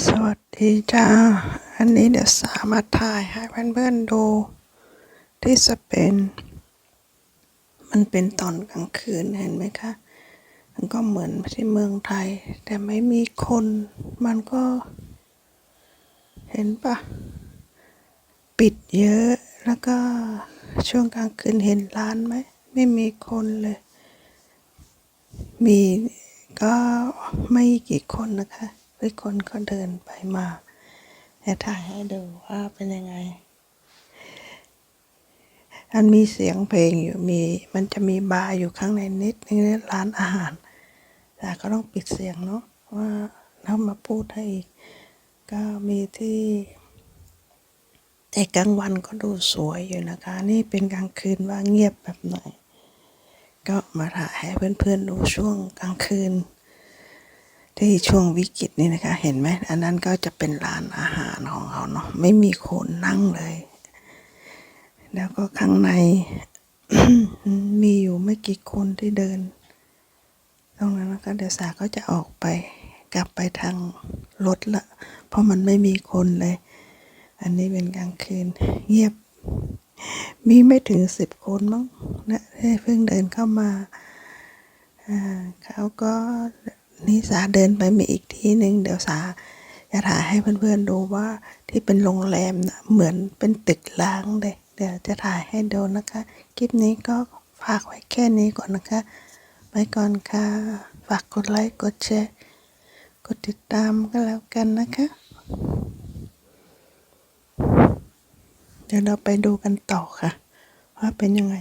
สวัสดีจ้า อันนี้เดี๋ยวสามารถ่ายให้เพื่อนๆดูที่สเปน มันเป็นตอนกลางคืนเห็นไหมคะ มันก็เหมือนที่เมืองไทย แต่ไม่มีคน มันก็เห็นปะปิดเยอะ แล้วก็ช่วงกลางคืนเห็นร้านไหม ไม่มีคนเลย มีก็ไม่กี่คนนะคะ ทุกคนก็เดินไปมาจะถ่ายให้ดูว่าเป็นยังไง อันมีเสียงเพลงอยู่มี มันจะมีบาร์อยู่ข้างในนิดนึงร้านอาหาร แต่ก็ต้องปิดเสียงเนาะว่าเรามาพูดให้อีก ก็มีที่แต่กลางวันก็ดูสวยอยู่นะคะ นี่เป็นกลางคืนว่าเงียบแบบไหน ก็มาถ่ายให้เพื่อนๆดูช่วงกลางคืน ที่ช่วงวิกฤตนี่นะคะ เห็นไหมอันนั้นก็จะเป็นร้านอาหารของเขาเนาะไม่มีคนนั่งเลย แล้วก็ข้างใน มีอยู่ไม่กี่คนที่เดิน ตรงนั้นนะคะเดี๋ยวสาก็จะออกไป กลับไปทางรถละ เพราะมันไม่มีคนเลย อันนี้เป็นกลางคืน เงียบ มีไม่ถึงสิบคนมั้งนะที่เพิ่งเดินเข้ามาอ่าเขาก็ นิสาเดินไปมีอีกที่หนึ่งเดี๋ยวสาจะถ่ายให้เพื่อนๆดูว่าที่เป็นโรงแรมนะเหมือนเป็นตึกล้างเลยเดี๋ยวจะถ่ายให้ดูนะคะ คลิปนี้ก็ฝากไว้แค่นี้ก่อนนะคะ ไปก่อนค่ะ ฝากกดไลค์กดแชร์กดติดตามก็แล้วกันนะคะ เดี๋ยวเราไปดูกันต่อค่ะ ว่าเป็นยังไง